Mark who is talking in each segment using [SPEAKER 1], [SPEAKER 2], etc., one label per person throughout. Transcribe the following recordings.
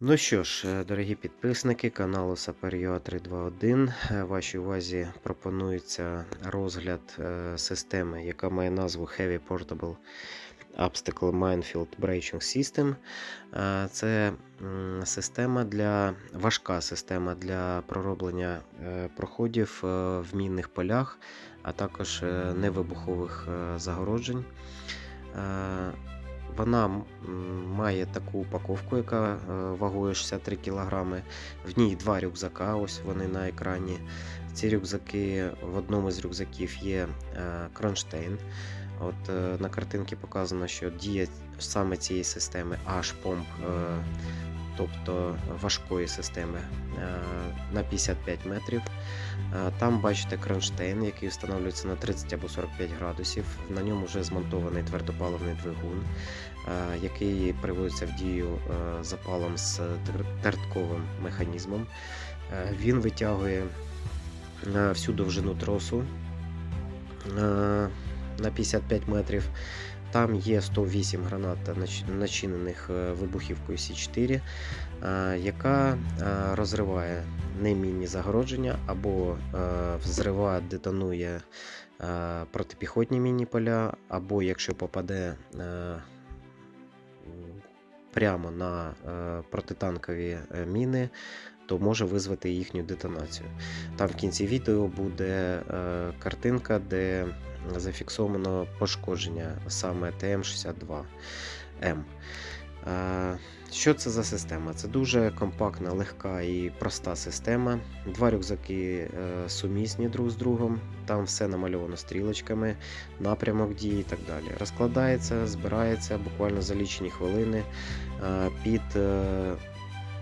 [SPEAKER 1] Ну що ж, е, дорогі підписники каналу Saperio 321, е, вашій увазі пропонується розгляд е, системи, яка має назву Heavy Portable Obstacle Minefield Braking System. Це система для важка система для пророблення проходів в мінних полях, а також невибухових загороджень. Вона має таку упаковку, яка е, вагою 63 кг. В ній два рюкзака, ось вони на екрані. Ці рюкзаки в одному з рюкзаків є е, кронштейн. От е, На картинці показано, що дія саме цієї системи H-помп, тобто важкої системи, е, на 55 метрів. Е, Там бачите кронштейн, який встановлюється на 30 або 45 градусів. На ньому вже змонтований твердопаливний двигун, е, який приводиться в дію запалом з тертковим механізмом. Він витягує всю довжину тросу на 55 метрів. Там є 108 гранат начинених е, вибухівкою С4, е, яка е, розриває немінні загородження або взриває, детонує протипіхотні мінні поля, або якщо попаде прямо на протитанкові міни, то може визвати їхню детонацію. Там в кінці відео буде картинка, де зафіксовано пошкодження саме ТМ-62М. Е, Що це за система? Це дуже компактна, легка і проста система. Два рюкзаки е, сумісні друг з другом, там все намальовано стрілочками, напрямок дії і так далі. Розкладається, збирається буквально за лічені хвилини е, під е,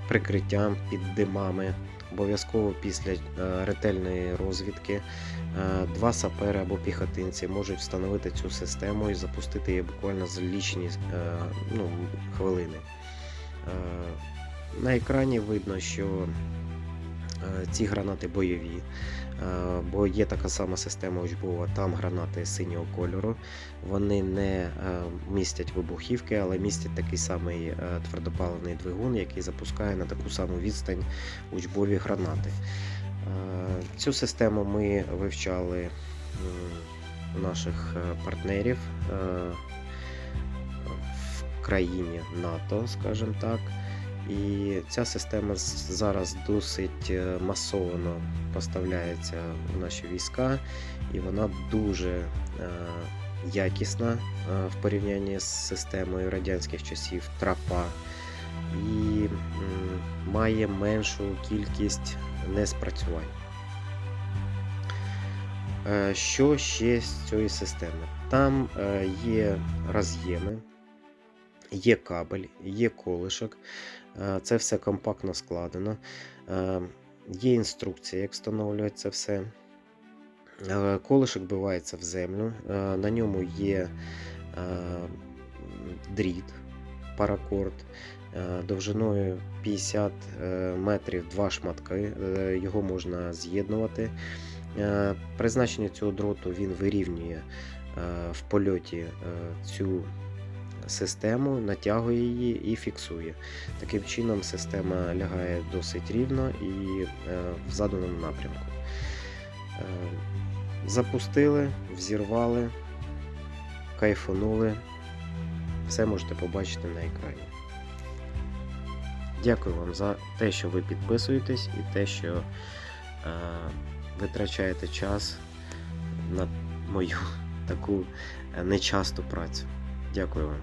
[SPEAKER 1] прикриттям, під димами. Обов'язково після е, ретельної розвідки е, два сапери або піхотинці можуть встановити цю систему і запустити її буквально за лічені е, ну, хвилини. На екрані видно, що ці гранати бойові, бо є така сама система учбова, там гранати синього кольору. Вони не е, містять вибухівки, але містять такий самий е, твердопаливний двигун, який запускає на таку саму відстань учбові гранати. Е, Цю систему ми вивчали у наших е, партнерів е, в країні НАТО, скажімо так. І ця система зараз досить е, масово поставляється в наші війська, і вона дуже е, якісна е, в порівнянні з системою радянських часів трапа і має меншу кількість неспрацювань. Що ще з цієї системи? Там є роз'єми, є кабель, є колишок. Е, Це все компактно складено. Е, Є інструкція, як встановлюється це все. Е, Колишок вбивається в землю. На ньому є дріт, паракорд довжиною 50 е, метрів два шматки. Його можна з'єднувати. Призначення цього дроту він вирівнює в польоті цю систему, натягує її і фіксує. Таким чином система лягає досить рівно і е, в заданому напрямку. Е, Запустили, взірвали, кайфанули. Все можете побачити на екрані. Дякую вам за те, що ви підписуєтесь і те, що е, витрачаєте час на мою таку нечасту працю. Дякую вам.